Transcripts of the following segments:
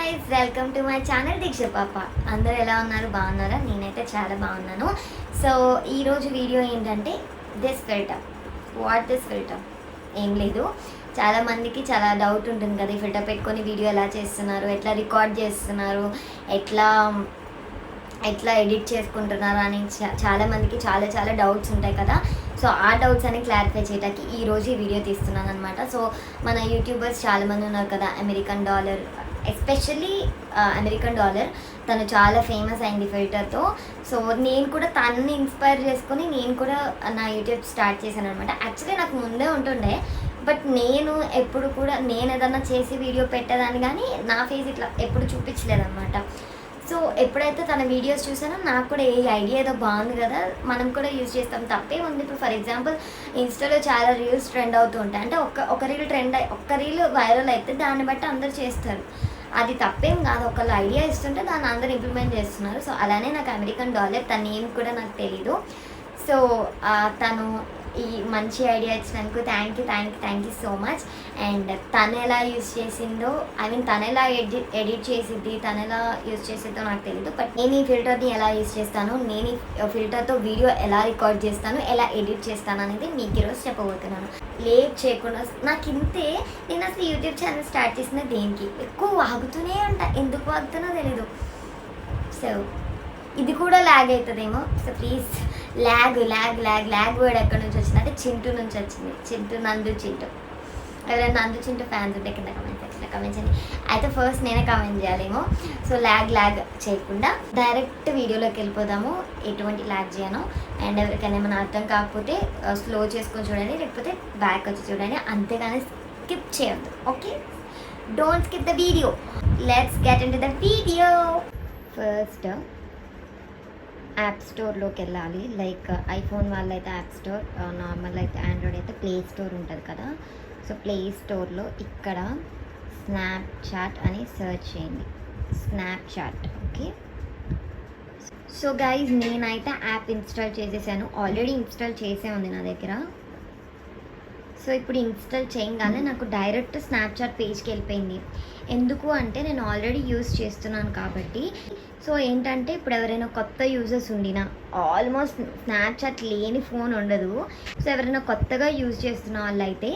Guys welcome to my channel Deeksha పాప అందరు ఎలా ఉన్నారు? బాగున్నారా? నేనైతే చాలా బాగున్నాను. సో ఈరోజు వీడియో ఏంటంటే this filter what this filter ఏం లేదు. చాలామందికి చాలా డౌట్ ఉంటుంది కదా ఈ ఫిల్టర్ పెట్టుకొని వీడియో ఎలా చేస్తున్నారు ఎట్లా రికార్డ్ చేస్తున్నారు ఎట్లా ఎట్లా ఎడిట్ చేసుకుంటున్నారు అని చా- చాలా చాలా చాలా డౌట్స్ ఉంటాయి కదా. సో ఆ డౌట్స్ అని క్లారిఫై చేయడానికి ఈరోజు ఈ వీడియో తీస్తున్నాను అనమాట సో మన యూట్యూబర్స్ చాలామంది ఉన్నారు కదా American dollar especially American dollar తను చాలా ఫేమస్ అయింది ఫిల్టర్తో సో నేను కూడా తనని ఇన్స్పైర్ చేసుకొని నేను కూడా నా యూట్యూబ్ స్టార్ట్ చేశాను అనమాట యాక్చువల్లీ నాకు ముందే ఉంటుండే. బట్ నేను ఎప్పుడు కూడా నేను ఏదన్నా చేసి వీడియో పెట్టేదాన్ని కానీ నా ఫేస్ ఇట్లా ఎప్పుడు చూపించలేదన్నమాట. సో ఎప్పుడైతే తన వీడియోస్ చూసానో నాకు కూడా ఏ ఐడియా ఏదో బాగుంది కదా మనం కూడా యూజ్ చేస్తాం. తప్పే ఉంది. ఇప్పుడు ఫర్ ఎగ్జాంపుల్ ఇన్స్టాలో చాలా రీల్స్ ట్రెండ్ అవుతూ ఉంటాయి. అంటే ఒక్క ఒక రీల్ ట్రెండ్ అయి ఒక్క రీల్ వైరల్ అయితే దాన్ని బట్టి అందరు చేస్తారు. అది తప్పేం కాదు. ఒకళ్ళు ఐడియా ఇస్తుంటే దాన్ని అందరు ఇంప్లిమెంట్ చేస్తున్నారు. సో అలానే నాకు అమెరికన్ డాలర్ తన నేమ్ కూడా నాకు తెలీదు. సో తను ఈ మంచి ఐడియా ఇచ్చినందుకు thank you thank you thank you so much and తను ఎలా యూస్ చేసిందో ఐ మీన్ తను ఎలా ఎడిట్ ఎడిట్ చేసిద్ది తను ఎలా యూస్ చేసిద్దో నాకు తెలియదు బట్ నేను ఈ ఫిల్టర్ని ఎలా యూస్ చేస్తాను నేను ఈ ఫిల్టర్తో వీడియో ఎలా రికార్డ్ చేస్తాను ఎలా ఎడిట్ చేస్తాను అనేది మీకు ఈరోజు చెప్పబోతున్నాను. లేట్ చేయకుండా నాకు ఇంతే నేను అసలు యూట్యూబ్ ఛానల్ స్టార్ట్ చేసిన దేనికి? ఎక్కువ వాగుతూనే ఉంటా ఎందుకు వాగుతున్నా తెలీదు. సో ఇది కూడా ల్యాగ్ అవుతుందేమో? So please lag lag lag lag word ఎక్కడి నుంచి వచ్చింది? అంటే చింటూ నుంచి వచ్చింది. చింటూ నందు చింటూ. ఎవరైనా నందు చింటూ ఫ్యాన్స్ ఉంటే కింద కమెంట్ సెక్షన్లో కమెంట్ చేయండి. అయితే ఫస్ట్ నేనే కమెంట్ చేయాలేమో? సో ల్యాగ్ ల్యాగ్ చేయకుండా డైరెక్ట్ వీడియోలోకి వెళ్ళిపోదాము. ఎటువంటి ల్యాగ్ చేయను. అండ్ ఎవరికైనా ఏమైనా అర్థం కాకపోతే uh, స్లో చేసుకొని చూడండి. లేకపోతే బ్యాక్ వచ్చి చూడండి. అంతేగాని స్కిప్ చేయొద్దు. Okay don't skip the video let's get into the video first app స్టోర్లోకి వెళ్ళాలి. లైక్ ఐఫోన్ వాళ్ళైతే యాప్ స్టోర్ నార్మల్ అయితే ఆండ్రాయిడ్ అయితే ప్లే స్టోర్ ఉంటుంది కదా. సో ప్లే స్టోర్లో ఇక్కడ స్నాప్చాట్ అని సెర్చ్ చేయండి. స్నాప్చాట్ ఓకే సో గైజ్ నేనైతే యాప్ ఇన్స్టాల్ చేసేసాను. ఆల్రెడీ ఇన్స్టాల్ చేసే ఉంది నా దగ్గర. సో ఇప్పుడు ఇన్స్టాల్ చేయగానే నాకు డైరెక్ట్ స్నాప్చాట్ పేజ్కి వెళ్ళిపోయింది. ఎందుకు అంటే నేను ఆల్రెడీ యూస్ చేస్తున్నాను కాబట్టి. సో ఏంటంటే ఇప్పుడు ఎవరైనా కొత్త యూజర్స్ ఉండినా ఆల్మోస్ట్ స్నాప్చాట్ లేని ఫోన్ ఉండదు. సో ఎవరైనా కొత్తగా యూజ్ చేస్తున్న వాళ్ళైతే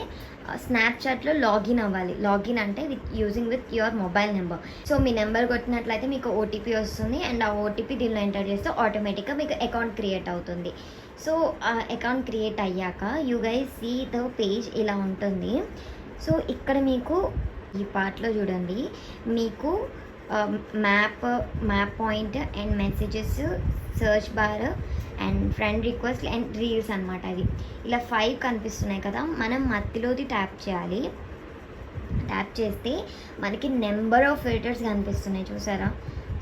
స్నాప్చాట్లో లాగిన్ అవ్వాలి. లాగిన్ అంటే with using with your mobile number so me number కొట్టినట్లయితే మీకు ఓటీపీ వస్తుంది అండ్ ఆ ఓటీపీ దీనిలో ఎంటర్ చేస్తే ఆటోమేటిక్గా మీకు అకౌంట్ క్రియేట్ అవుతుంది. సో అకౌంట్ క్రియేట్ అయ్యాక you guys see the page ఇలా ఉంటుంది. సో ఇక్కడ మీకు ఈ పార్ట్లో చూడండి. మీకు map map point and messages search bar and friend request and reels అనమాట అది ఇలా ఫైవ్ కనిపిస్తున్నాయి కదా మనం మత్తిలోది ట్యాప్ చేయాలి. ట్యాప్ చేస్తే మనకి నెంబర్ ఆఫ్ ఫిల్టర్స్ కనిపిస్తున్నాయి చూసారా?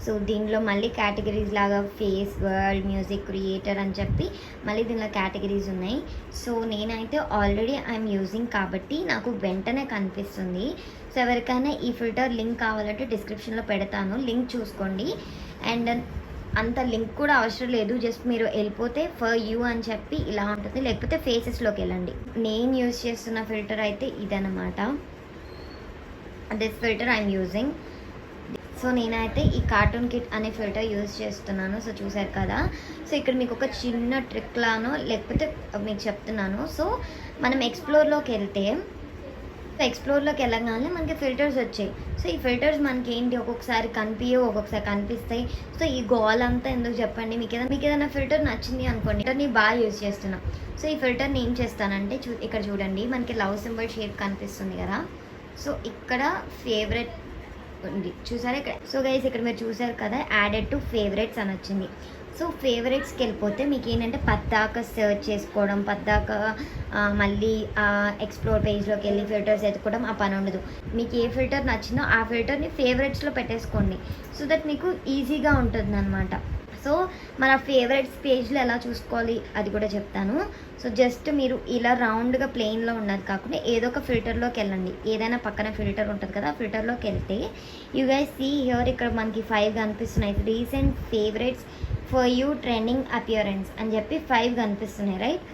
సో దీనిలో మళ్ళీ కేటగిరీస్ లాగా ఫేస్ వరల్డ్ మ్యూజిక్ క్రియేటర్ అని చెప్పి మళ్ళీ దీనిలో కేటగిరీస్ ఉన్నాయి. సో నేనైతే ఆల్రెడీ ఐఎమ్ యూజింగ్ కాబట్టి నాకు వెంటనే కనిపిస్తుంది. సో ఎవరికైనా ఈ ఫిల్టర్ లింక్ కావాలంటే డిస్క్రిప్షన్లో పెడతాను. లింక్ చూసుకోండి. అండ్ అంత లింక్ కూడా అవసరం లేదు. జస్ట్ మీరు వెళ్ళిపోతే ఫర్ యూ అని చెప్పి ఇలా ఉంటుంది. లేకపోతే ఫేసెస్లోకి వెళ్ళండి. నేను యూజ్ చేస్తున్న ఫిల్టర్ అయితే ఇదనమాట this filter I'm using so నేనైతే ఈ కార్టూన్ కిట్ అనే ఫిల్టర్ యూజ్ చేస్తున్నాను. సో చూసారు కదా. సో ఇక్కడ మీకు ఒక చిన్న ట్రిక్లానో లేకపోతే మీకు చెప్తున్నాను. సో మనం ఎక్స్ప్లోర్లోకి వెళ్తే ఎక్స్ప్లోర్లోకి వెళ్ళగానే మనకి ఫిల్టర్స్ వచ్చాయి. సో ఈ ఫిల్టర్స్ మనకి ఏంటి ఒక్కొక్కసారి కనిపించవు ఒక్కొక్కసారి కనిపిస్తాయి. సో ఈ గోల్ అంతా ఎందుకు చెప్పండి? మీకు ఏదైనా మీకు ఏదైనా ఫిల్టర్ నచ్చింది అనుకోండి ఫిల్టర్ని బాగా యూజ్ చేస్తున్నాం. సో ఈ ఫిల్టర్ని ఏం చేస్తానంటే చూ ఇక్కడ చూడండి మనకి లవ్ సింబల్ షేప్ కనిపిస్తుంది కదా. సో ఇక్కడ ఫేవరెట్ ఉంది. చూసారా ఇక్కడ? సో గైస్ ఇక్కడ మీరు చూసారు కదా యాడెడ్ టు ఫేవరెట్స్ అని వచ్చింది. సో ఫేవరెట్స్కి వెళ్ళిపోతే మీకు ఏంటంటే పద్దాక సెర్చ్ చేసుకోవడం పద్దాక మళ్ళీ ఎక్స్ప్లోర్ పేజ్లోకి వెళ్ళి ఫిల్టర్స్ ఎత్తుకోవడం ఆ పని ఉండదు. మీకు ఏ ఫిల్టర్ నచ్చిందో ఆ ఫిల్టర్ని ఫేవరెట్స్లో పెట్టేసుకోండి. సో దట్ మీకు ఈజీగా ఉంటుంది అనమాట సో మన ఫేవరెట్స్ పేజ్లో ఎలా చూసుకోవాలి అది కూడా చెప్తాను. సో జస్ట్ మీరు ఇలా రౌండ్గా ప్లెయిన్లో ఉన్నది కాకుండా ఏదో ఒక ఫిల్టర్లోకి వెళ్ళండి. ఏదైనా పక్కన ఫిల్టర్ ఉంటుంది కదా ఫిల్టర్లోకి వెళ్తే యూ గైస్ సీ హియర్ ఇక్కడ మనకి ఫైవ్ కనిపిస్తున్నాయి. Recent favourites for you trending appearance అని చెప్పి ఫైవ్ కనిపిస్తున్నాయి రైట్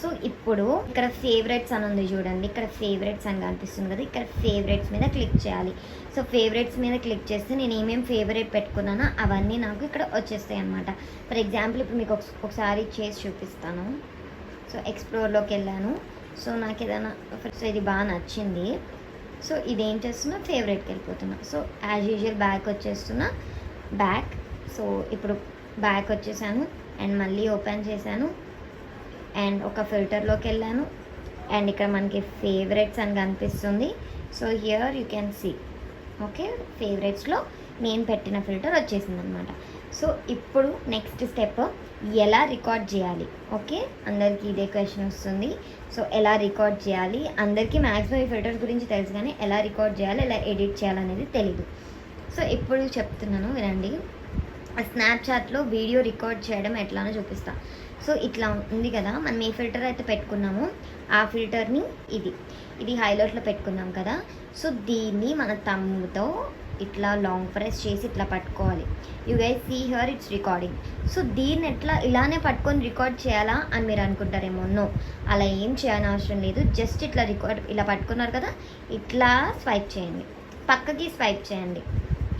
సో ఇప్పుడు ఇక్కడ ఫేవరెట్స్ అని ఉంది చూడండి. ఇక్కడ ఫేవరెట్స్ అని కనిపిస్తుంది కదా. ఇక్కడ ఫేవరెట్స్ మీద క్లిక్ చేయాలి. సో ఫేవరెట్స్ మీద క్లిక్ చేస్తే నేను ఏమేమి ఫేవరెట్ పెట్టుకున్నానో అవన్నీ నాకు ఇక్కడ వచ్చేస్తాయి అనమాట ఫర్ ఎగ్జాంపుల్ ఇప్పుడు మీకు ఒకసారి చేసి చూపిస్తాను. సో ఎక్స్ప్లోర్లోకి వెళ్ళాను. సో నాకు ఏదైనా సో ఇది బాగా నచ్చింది. సో ఇదేం చేస్తున్నా ఫేవరెట్కి వెళ్ళిపోతున్నా. సో యాజ్ యూజువల్ బ్యాక్ వచ్చేస్తున్నా బ్యాక్ సో ఇప్పుడు బ్యాక్ వచ్చేసాను. అండ్ మళ్ళీ ఓపెన్ చేశాను. అండ్ ఒక ఫిల్టర్లోకి వెళ్ళాను. అండ్ ఇక్కడ మనకి ఫేవరెట్స్ అని కనిపిస్తుంది. So here you can see. Okay? ఫేవరెట్స్లో నేను పెట్టిన ఫిల్టర్ వచ్చేసింది అనమాట సో ఇప్పుడు నెక్స్ట్ స్టెప్ ఎలా రికార్డ్ చేయాలి? ఓకే? అందరికీ ఇదే క్వశ్చన్ వస్తుంది. సో ఎలా రికార్డ్ చేయాలి? అందరికీ మ్యాక్సిమం ఈ ఫిల్టర్స్ గురించి తెలుసు కానీ ఎలా రికార్డ్ చేయాలి? ఎలా ఎడిట్ చేయాలనేది తెలీదు. సో ఇప్పుడు చెప్తున్నాను వినండి. స్నాప్చాట్లో వీడియో రికార్డ్ చేయడం ఎట్లానో చూపిస్తాను సో ఇట్లా ఉంది కదా మనం ఏ ఫిల్టర్ అయితే పెట్టుకున్నామో ఆ ఫిల్టర్ని ఇది. ఇది హైలైట్లో పెట్టుకున్నాం కదా సో దీన్ని మన తమ్ముతో ఇట్లా లాంగ్ ప్రెస్ చేసి ఇట్లా పట్టుకోవాలి. You guys see here it's recording so దీన్ని ఎట్లా ఇలానే పట్టుకొని రికార్డ్ చేయాలా అని మీరు అనుకుంటారేమో? నో అలా ఏం చేయని అవసరం లేదు. జస్ట్ ఇట్లా రికార్డ్ ఇలా పట్టుకున్నారు కదా ఇట్లా స్వైప్ చేయండి. పక్కకి స్వైప్ చేయండి.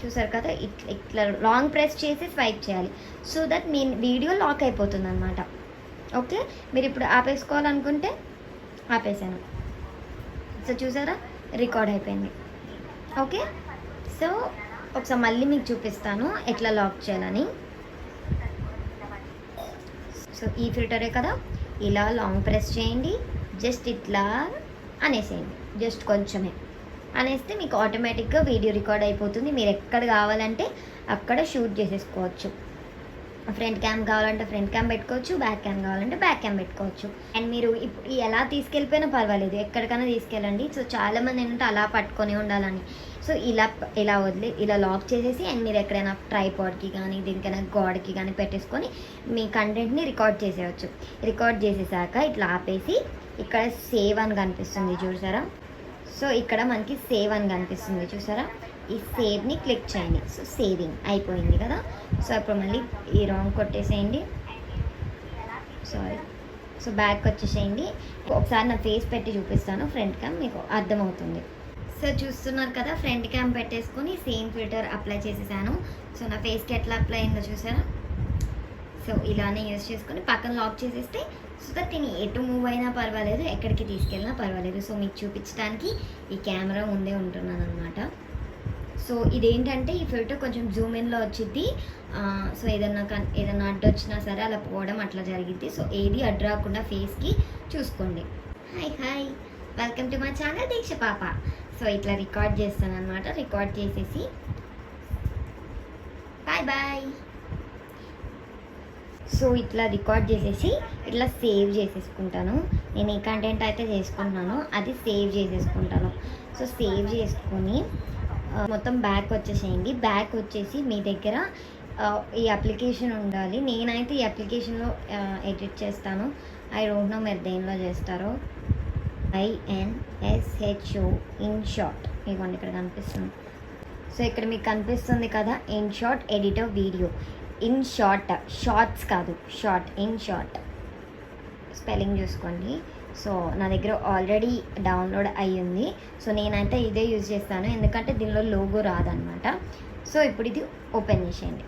చూసారు కదా? ఇట్లా ఇట్లా లాంగ్ ప్రెస్ చేసి స్వైప్ చేయాలి. సో దట్ మీ వీడియో లాక్ అయిపోతుంది అనమాట ఓకే మీరు ఇప్పుడు ఆపేసుకోవాలనుకుంటే ఆపేసాను. సో చూసారా? రికార్డ్ అయిపోయింది. ఓకే సో ఒకసారి మళ్ళీ మీకు చూపిస్తాను ఎట్లా లాక్ చేయాలని. సో ఈ ఫిల్టరే కదా? ఇలా లాంగ్ ప్రెస్ చేయండి. జస్ట్ ఇట్లా అనేసేయండి. జస్ట్ కొంచెమే. అనేస్తే మీకు ఆటోమేటిక్గా వీడియో రికార్డ్ అయిపోతుంది. మీరు ఎక్కడ కావాలంటే అక్కడ షూట్ చేసేసుకోవచ్చు. ఫ్రంట్ క్యామ్ కావాలంటే ఫ్రంట్ క్యామ్ పెట్టుకోవచ్చు బ్యాక్ క్యామ్ కావాలంటే బ్యాక్ క్యామ్ పెట్టుకోవచ్చు. అండ్ మీరు ఇప్పుడు ఎలా తీసుకెళ్ళిపోయినా పర్వాలేదు. ఎక్కడికైనా తీసుకెళ్ళండి. సో చాలామంది ఏంటంటే అలా పట్టుకొని ఉండాలని. సో ఇలా ఇలా వదిలి ఇలా లాక్ చేసేసి అండ్ మీరు ఎక్కడైనా ట్రైపాడ్కి కానీ దీనికైనా గోడకి కానీ పెట్టేసుకొని మీ కంటెంట్ని రికార్డ్ చేసేయచ్చు. రికార్డ్ చేసేసాక ఇట్లా ఆపేసి ఇక్కడ సేవ్ అని కనిపిస్తుంది చూసారా? సో ఇక్కడ మనకి సేవ్ అని కనిపిస్తుంది చూసారా? ఈ సేవ్ని క్లిక్ చేయండి. సో సేవింగ్ అయిపోయింది కదా? సో ఇప్పుడు మళ్ళీ ఈ రాంగ్ కొట్టేసేయండి. సారీ సో బ్యాక్ వచ్చేసేయండి. ఒకసారి నా ఫేస్ పెట్టి చూపిస్తాను. ఫ్రంట్ క్యామ్ మీకు అర్థమవుతుంది. సో చూస్తున్నారు కదా ఫ్రంట్ క్యామ్ పెట్టేసుకొని సేమ్ ఫిల్టర్ అప్లై చేసేసాను. సో నా ఫేస్కి ఎట్లా అప్లై అయిందో చూసారా? సో ఇలానే యూస్ చేసుకొని పక్కన లాక్ చేసేస్తే సో దట్ నేను ఎటు మూవ్ అయినా పర్వాలేదు ఎక్కడికి తీసుకెళ్ళినా పర్వాలేదు. సో మీకు చూపించడానికి ఈ కెమెరా ముందే ఉంటున్నాను అనమాట సో ఇదేంటంటే ఈ ఫిల్టర్ కొంచెం జూమ్ ఇన్లో వచ్చింది సో ఏదన్నా కన్ ఏదన్నా అడ్డు వచ్చినా సరే అలా పోవడం అట్లా జరిగింది సో ఏది అడ్డు రాకుండా ఫేస్కి చూసుకోండి. హాయ్ హాయ్ వెల్కమ్ టు మా ఛానల్ దీక్ష పాప సో ఇట్లా రికార్డ్ చేస్తాను అనమాట రికార్డ్ చేసేసి. బాయ్ బాయ్ సో ఇట్లా రికార్డ్ చేసేసి ఇట్లా సేవ్ చేసేసుకుంటాను. నేను ఏ కంటెంట్ అయితే చేసుకుంటున్నానో. అది సేవ్ చేసేసుకుంటాను. సో సేవ్ చేసుకొని మొత్తం బ్యాక్ వచ్చేసేయండి. బ్యాక్ వచ్చేసి మీ దగ్గర ఈ అప్లికేషన్ ఉండాలి. నేనైతే ఈ అప్లికేషన్లో ఎడిట్ చేస్తాను. ఐ డోంట్ నో మీరు దేనిలో చేస్తారో. ఐఎన్ఎస్హెచ్ఓ ఇన్ షార్ట్ ఇవ్వండి ఇక్కడ కనిపిస్తుంది. సో ఇక్కడ మీకు కనిపిస్తుంది కదా InShot editor video InShot shorts కాదు షార్ట్ ఇన్ షార్ట్. స్పెల్లింగ్ చూసుకోండి. సో నా దగ్గర ఆల్రెడీ డౌన్లోడ్ అయ్యింది. సో నేనైతే ఇదే యూజ్ చేస్తాను. ఎందుకంటే దీనిలో లోగో రాదనమాట సో ఇప్పుడు ఇది ఓపెన్ చేసేయండి.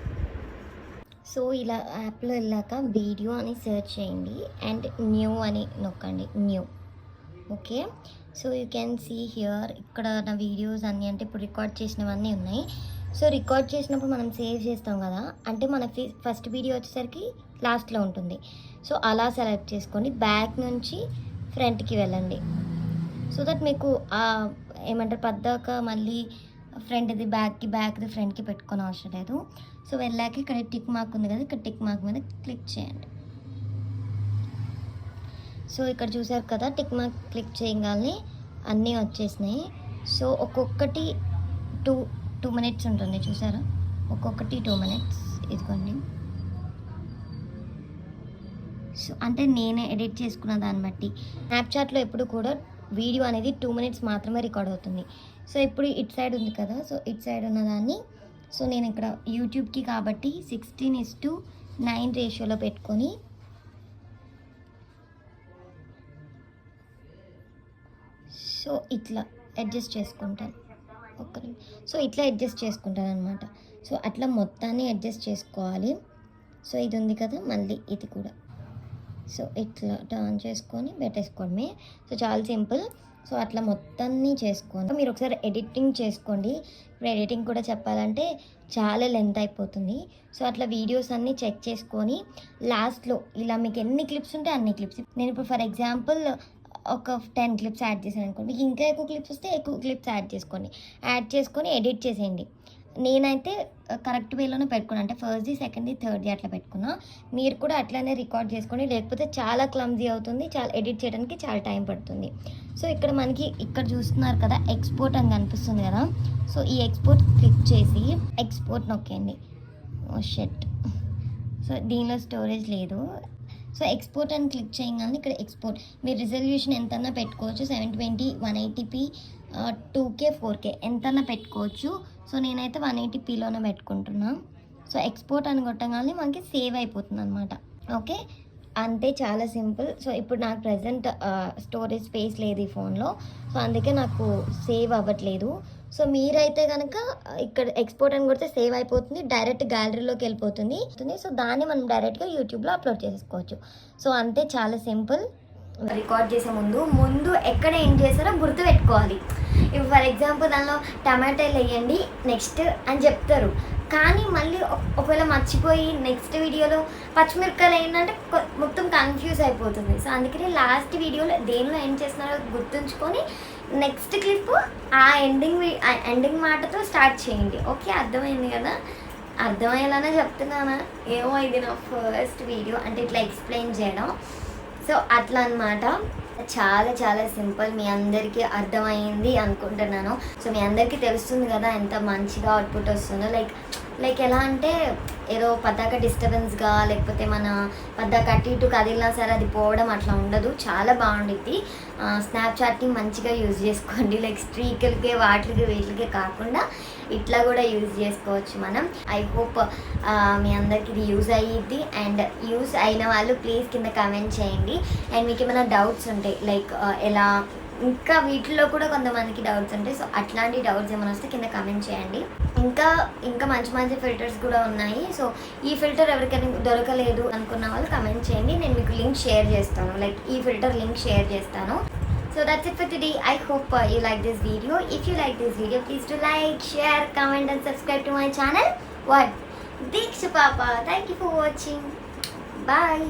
సో ఇలా యాప్లో వెళ్ళాక వీడియో అని సెర్చ్ చేయండి. అండ్ న్యూ అని నొక్కండి. New. Okay? So you can see here. ఇక్కడ నా వీడియోస్ అన్నీ అంటే ఇప్పుడు రికార్డ్ చేసినవన్నీ ఉన్నాయి. సో రికార్డ్ చేసినప్పుడు మనం సేవ్ చేస్తాం కదా అంటే మన ఫస్ట్ వీడియో వచ్చేసరికి లాస్ట్లో ఉంటుంది. సో అలా సెలెక్ట్ చేసుకొని బ్యాక్ నుంచి ఫ్రంట్కి వెళ్ళండి. సో దట్ మీకు ఏమంటారు పద్దాక మళ్ళీ ఫ్రంట్ది బ్యాక్కి బ్యాక్ది ఫ్రంట్కి పెట్టుకొని అవసరం లేదు. సో వెళ్ళాక ఇక్కడ టిక్ మార్క్ ఉంది కదా ఇక్కడ టిక్ మార్క్ మీద క్లిక్ చేయండి. సో ఇక్కడ చూసారు కదా టిక్ మార్క్ క్లిక్ చేయగానే అన్నీ వచ్చేసినాయి. సో ఒక్కొక్కటి టూ టూ మినిట్స్ ఉంటుంది చూసారా? ఒక్కొక్కటి టూ మినిట్స్. ఇదిగోండి. సో అంటే నేనే ఎడిట్ చేసుకున్న దాన్ని బట్టి. స్నాప్చాట్లో ఎప్పుడు కూడా వీడియో అనేది టూ మినిట్స్ మాత్రమే రికార్డ్ అవుతుంది. సో ఇప్పుడు ఇట్ సైడ్ ఉంది కదా సో ఇట్ సైడ్ ఉన్నదాన్ని సో నేను ఇక్కడ యూట్యూబ్కి కాబట్టి సిక్స్టీన్ ఇస్ టు నైన్ రేషియోలో పెట్టుకొని సో ఇట్లా అడ్జస్ట్ చేసుకుంటాను. ఒక్క సో ఇట్లా అడ్జస్ట్ చేసుకుంటాను అనమాట సో అట్లా మొత్తాన్ని అడ్జస్ట్ చేసుకోవాలి. సో ఇది ఉంది కదా మళ్ళీ ఇది కూడా. సో ఇట్లా టర్న్ చేసుకొని పెట్టేసుకోవడమే. సో చాలా సింపుల్. సో అట్లా మొత్తాన్ని చేసుకోండి మీరు ఒకసారి ఎడిటింగ్ చేసుకోండి. ఇప్పుడు ఎడిటింగ్ కూడా చెప్పాలంటే చాలా లెంత్ అయిపోతుంది. సో అట్లా వీడియోస్ అన్నీ చెక్ చేసుకొని లాస్ట్లో ఇలా మీకు ఎన్ని క్లిప్స్ ఉంటే అన్ని క్లిప్స్. నేను ఇప్పుడు ఫర్ ఎగ్జాంపుల్ ఒక టెన్ క్లిప్స్ యాడ్ చేశాను అనుకోండి మీకు ఇంకా ఎక్కువ క్లిప్స్ వస్తే ఎక్కువ క్లిప్స్ యాడ్ చేసుకోండి. యాడ్ చేసుకొని ఎడిట్ చేసేయండి. నేనైతే కరెక్ట్ వేలోనే పెట్టుకున్నా. అంటే ఫస్ట్ది సెకండ్ది థర్డ్ది అట్లా పెట్టుకున్నా. మీరు కూడా అట్లానే రికార్డ్ చేసుకోండి లేకపోతే చాలా క్లమ్జీ అవుతుంది. చాలా ఎడిట్ చేయడానికి చాలా టైం పడుతుంది. సో ఇక్కడ మనకి ఇక్కడ చూస్తున్నారు కదా ఎక్స్పోర్ట్ అని కనిపిస్తుంది కదా. సో ఈ ఎక్స్పోర్ట్ క్లిక్ చేసి ఎక్స్పోర్ట్ నొక్కేయండి. షెట్. సో దీనిలో స్టోరేజ్ లేదు. సో ఎక్స్పోర్ట్ అని క్లిక్ చేయగానే ఇక్కడ ఎక్స్పోర్ట్ మీరు రిజల్యూషన్ ఎంతన్నా పెట్టుకోవచ్చు seven twenty one eighty P two K four K ఎంతన్నా పెట్టుకోవచ్చు. సో నేనైతే వన్ ఎయిటీపీలోనే పెట్టుకుంటున్నా. సో ఎక్స్పోర్ట్ అని కొట్టగానే మనకి సేవ్ అయిపోతుంది అనమాట ఓకే? అంతే చాలా సింపుల్. సో ఇప్పుడు నాకు ప్రజెంట్ స్టోరేజ్ స్పేస్ లేదు ఈ ఫోన్లో సో అందుకే నాకు సేవ్ అవ్వట్లేదు. సో మీరైతే కనుక ఇక్కడ ఎక్స్పోర్ట్ అని కొడితే సేవ్ అయిపోతుంది డైరెక్ట్ గ్యాలరీలోకి వెళ్ళిపోతుంది. సో దాన్ని మనం డైరెక్ట్గా యూట్యూబ్లో అప్లోడ్ చేసుకోవచ్చు సో అంతే చాలా సింపుల్. రికార్డ్ చేసే ముందు ముందు ఎక్కడ ఏం చేస్తారో గుర్తు పెట్టుకోవాలి ఇప్పుడు ఫర్ ఎగ్జాంపుల్ దానిలో టమాటాలు వేయండి నెక్స్ట్ అని చెప్తారు. కానీ మళ్ళీ ఒకవేళ మర్చిపోయి నెక్స్ట్ వీడియోలో పచ్చిమిరపకాయలు ఏంటంటే మొత్తం కన్ఫ్యూజ్ అయిపోతుంది. సో అందుకని లాస్ట్ వీడియోలో దేనిలో ఏం చేస్తున్నారో గుర్తుంచుకొని నెక్స్ట్ క్లిప్ ఆ ఎండింగ్ ఎండింగ్ మాటతో స్టార్ట్ చేయండి. ఓకే అర్థమైంది కదా? అర్థమయ్యేలానే చెప్తున్నానా. ఏమో ఇది నా ఫస్ట్ వీడియో. అంటే ఇట్లా ఎక్స్ప్లెయిన్ చేయడం. సో అట్లా అన్నమాట. చాలా చాలా సింపుల్. మీ అందరికీ అర్థమైంది అనుకుంటున్నాను. సో మీ అందరికీ తెలుస్తుంది కదా ఎంత మంచిగా అవుట్పుట్ వస్తుందో. లైక్ లైక్ ఎలా అంటే ఏదో పతాక డిస్టర్బెన్స్గా లేకపోతే మన పద్దాక అటు ఇటు కదిలినా సరే అది పోవడం అట్లా ఉండదు. చాలా బాగుండిద్ది. స్నాప్చాట్ని మంచిగా యూజ్ చేసుకోండి. లైక్ స్ట్రీకులకి వాటికి వీటికి కాకుండా ఇట్లా కూడా యూజ్ చేసుకోవచ్చు మనం. ఐ హోప్ మీ అందరికి ఇది యూజ్ అయ్యిద్ది అండ్ యూజ్ అయిన వాళ్ళు ప్లీజ్ కింద కమెంట్ చేయండి. అండ్ మీకు ఏమైనా డౌట్స్ ఉంటాయి లైక్ ఎలా ఇంకా వీటిలో కూడా కొంతమందికి డౌట్స్ ఉంటాయి. సో అట్లాంటి డౌట్స్ ఏమైనా వస్తే కింద కమెంట్ చేయండి. ఇంకా ఇంకా మంచి మంచి ఫిల్టర్స్ కూడా ఉన్నాయి. సో ఈ ఫిల్టర్ ఎవరికైనా దొరకలేదు అనుకున్న వాళ్ళు కమెంట్ చేయండి. నేను మీకు లింక్ షేర్ చేస్తాను. లైక్ ఈ ఫిల్టర్ లింక్ షేర్ చేస్తాను. So that's it for today I hope you like this video if you like this video please to like share comment and subscribe to my channel what Deeksha పాప thank you for watching bye